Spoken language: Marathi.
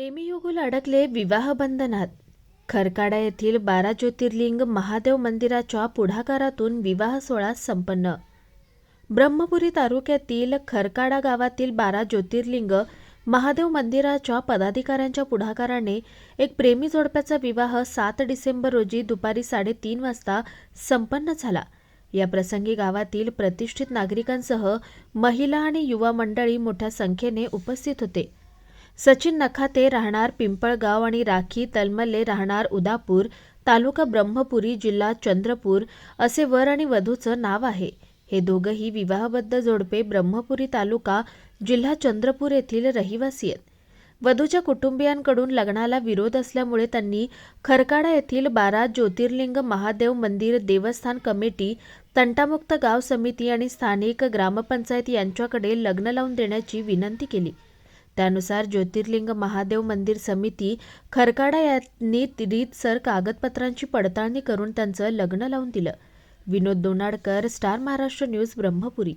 प्रेमीयुगुल अडकले विवाहबंधनात खरकाडा येथील बारा ज्योतिर्लिंग महादेव मंदिराच्या पुढाकारातून विवाह सोहळा संपन्न. ब्रह्मपुरी तालुक्यातील खरकाडा गावातील बारा ज्योतिर्लिंग महादेव मंदिराच्या पदाधिकाऱ्यांच्या पुढाकाराने एक प्रेमी जोडप्याचा विवाह सात डिसेंबर रोजी दुपारी साडेतीन वाजता संपन्न झाला. या प्रसंगी गावातील प्रतिष्ठित नागरिकांसह महिला आणि युवा मंडळी मोठ्या संख्येने उपस्थित होते. सचिन नखाते राहणार पिंपळगाव आणि राखी तलमले राहणार उदापूर तालुका ब्रह्मपुरी जिल्हा चंद्रपूर असे वर आणि वधूचं नाव आहे. हे दोघंही विवाहबद्ध जोडपे ब्रह्मपुरी तालुका जिल्हा चंद्रपूर येथील रहिवासी आहेत. वधूच्या कुटुंबियांकडून लग्नाला विरोध असल्यामुळे त्यांनी खरकाडा येथील बारा ज्योतिर्लिंग महादेव मंदिर देवस्थान कमिटी तंटामुक्त गाव समिती आणि स्थानिक ग्रामपंचायत यांच्याकडे लग्न लावून देण्याची विनंती केली. त्यानुसार ज्योतिर्लिंग महादेव मंदिर समिती खरकाडा यांनी रीतसर कागदपत्रांची पडताळणी करून त्यांचं लग्न लावून दिलं. Vinod Donadkar Star Maharashtra news Brahmapuri.